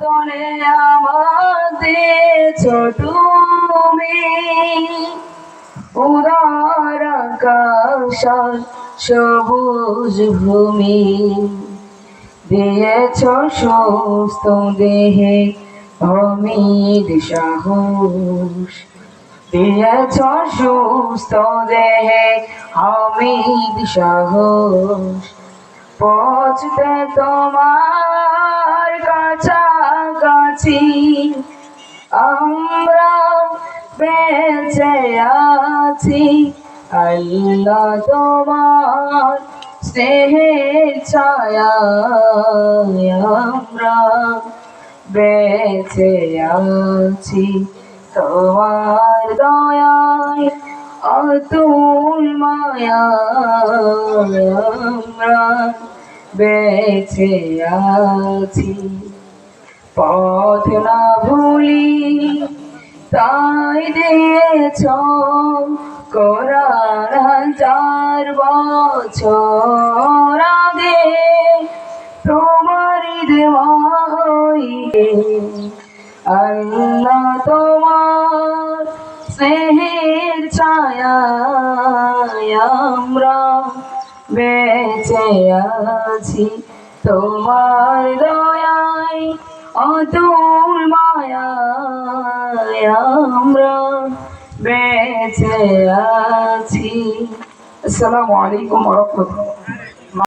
তলে আমাদের তুমি। উদার আকাশ সবুজ ভূমি। দিয়েছ সুস্থ দেহে অমিত সাহস। দিয়েছ সুস্থ দেহে অমিত সাহস। পৌঁছতে তোমার আমরা বেঁচে আছি। আল্লাহ তোমার স্নেহের ছায়া আমরা বেঁচে আছি। তোমার দয়ায়, অতুল মায়া আমরা বেঁচে আছি। পথ না ভুলি তাই দিয়েছ কোরআন হাজার বছর আগে তোমারই দেওয়া হইবে। আল্লাহ তোমার স্নেহের ছায়া আমরা বেঁচে আছি, তোমার অতুল মায়া আমরা বেঁচে আছি। আসসালামু আলাইকুম রহমতুল্লাহ।